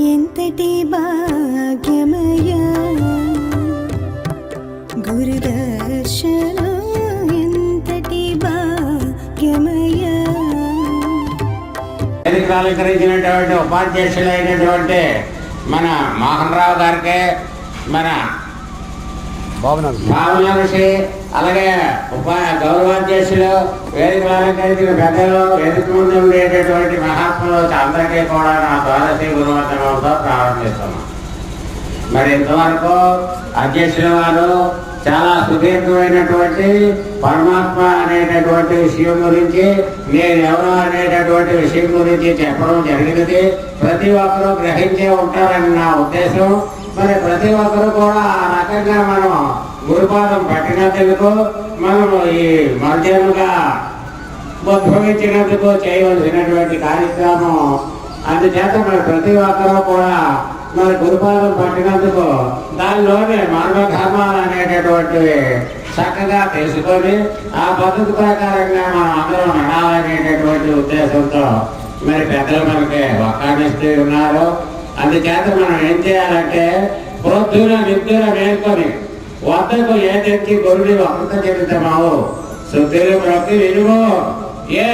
ఎంతటి భాగ్యమయా గురుదర్శనం ఎంతటి భాగ్యమయా అలంకరించినటువంటి ఉపాధ్యక్షులైనటువంటి మన మోహన్ రావు గారికి మన బాగున్నాను అలాగే ఉపా గౌరవాధ్యక్షులు వేదిక అలంకరించిన పెద్దలు వేదిక ముందు ఉండేటటువంటి మహాత్ములు అందరికీ కూడా నా ద్వారశ్రీ గురువంతనంతో ప్రారంభిస్తున్నాం మరి ఇంతవరకు అధ్యక్షుల వారు చాలా సుదీర్ఘమైనటువంటి పరమాత్మ అనేటటువంటి విషయం గురించి నేను ఎవరో అనేటటువంటి విషయం గురించి చెప్పడం జరిగినది. ప్రతి ఒక్కరూ గ్రహించే ఉంటారని నా ఉద్దేశం. మరి ప్రతి ఒక్కరూ కూడా ఆ రకంగా మనం గురుపాదం పట్టినందుకు మనము ఈ మధ్యముగా ఉద్భవించినందుకు చేయవలసినటువంటి కార్యక్రమం. అందుచేత మరి ప్రతి ఒక్కరూ కూడా మరి గురుపాదం పట్టినందుకు దానిలోనే మానవ ధర్మాలు అనేటటువంటివి చక్కగా తెలుసుకొని ఆ పద్ధతి ప్రకారంగా మనం అందరం నడాలనేటటువంటి ఉద్దేశంతో మరి పెద్దలు మనకి ఒక్కానిస్తూ ఉన్నారు. అందుచేత మనం ఏం చేయాలంటే ప్రొద్దున నిద్ర మేల్కొని వద్దకు ఏ తెచ్చి గొర్రెలు అమృత చరితమావు శుద్ధిని ప్రతి విలువ ఏ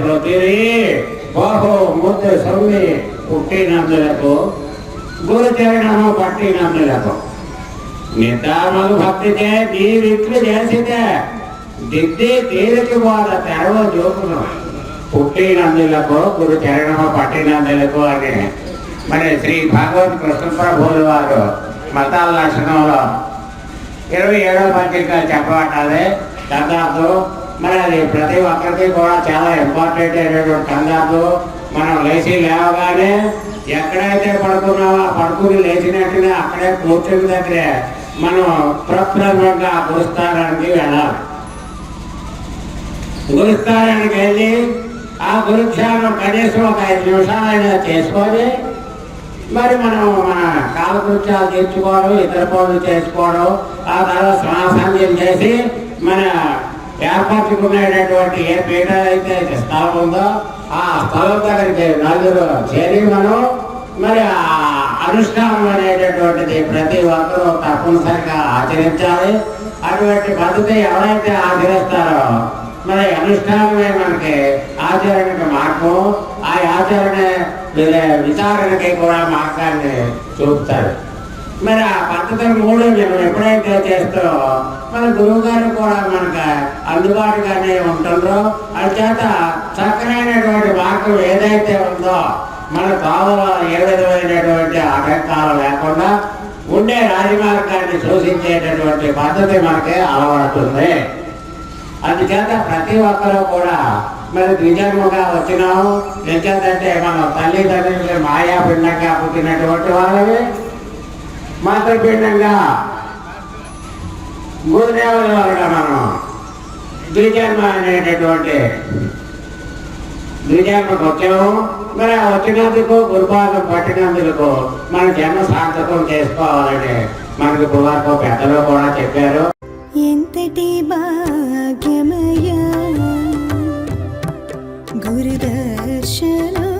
ప్రతిని బహు ముద్దు సొమ్మి పుట్టినందులకు గురు చరణము పట్టినందులకు. నిద్రామలు భక్తితే నీ విట్లు చేసితే దిద్ది తీరికి వాళ్ళ తెరవ జోకును. పుట్టినందులకు గురు చరణము పట్టినందులకు అని. మరి శ్రీ భాగవత్ కృష్ణప్రభులు వారు మతాల లక్షణంలో ఇరవై ఏడవ పత్రిక చెప్పబట్టాలి కందార్థు మరి అది ప్రతి ఒక్కరికి కూడా చాలా ఇంపార్టెంట్ అయినటువంటి కందార్థు మనం లేచి లేవగానే ఎక్కడైతే పడుకున్నావో పడుకుని లేచినట్టుగా అక్కడే కూర్చుని దగ్గరే మనం ప్రప్రథమంగా గురుస్థానానికి వెళ్ళాలి. గురుస్థానానికి వెళ్ళి ఆ గురుక్షానం కనీసం ఒక ఐదు నిమిషాలైనా చేసుకొని మరి మనం మన కాలకృత్యాలు తీర్చుకోవడం ఇతర పనులు చేసుకోవడం ఆ తర్వాత శ్వాసాంజలి చేసి మన ఏర్పరచుకునేటటువంటి ఏ పీఠ అయితే స్థలం ఉందో ఆ స్థలం దగ్గరికి నలుగురు చేరి మనం మరి ఆ అనుష్ఠానం అనేటటువంటిది ప్రతి ఒక్కరూ తప్పనిసరిగా ఆచరించాలి. అటువంటి పద్ధతి ఎవరైతే ఆచరిస్తారో మరి అనుష్ఠానమే మనకి ఆచరణకు మార్గం. ఆ ఆచరణ విచారణకి కూడా మార్గాన్ని చూపుతారు. మరి ఆ పద్ధతులు మూడు మేము ఎప్పుడైతే చేస్తారో మన గురువు గారు కూడా మనకు అందుబాటుగానే ఉంటుందో చేత చక్కనైనటువంటి మార్గం ఏదైతే ఉందో మన భావం ఏ విధమైనటువంటి ఆటంకాలు లేకుండా ఉండే రాజమార్గాన్ని సూచించేటటువంటి పద్ధతి మనకి అలవడుతుంది అందుచేత ప్రతి ఒక్కరూ కూడా మరి ద్విజన్మగా వచ్చినాము ఎంచేతంటే మనం తల్లిదండ్రులు మాయాపిండంగా పుట్టినటువంటి వాళ్ళవి. మాతృపిండంగా గురుదేవుల వల్ల మనం ద్విజన్మ అనేటటువంటి ద్విజన్మకు వచ్చాము. మరి ఆ వచ్చినందుకు గురుపాదం పట్టినందుకు మన జన్మ సార్థకం చేసుకోవాలని మనకు గురువారు పెద్దలు కూడా చెప్పారు. ఎంతటి బా भाग्यमया गुरुदर्शना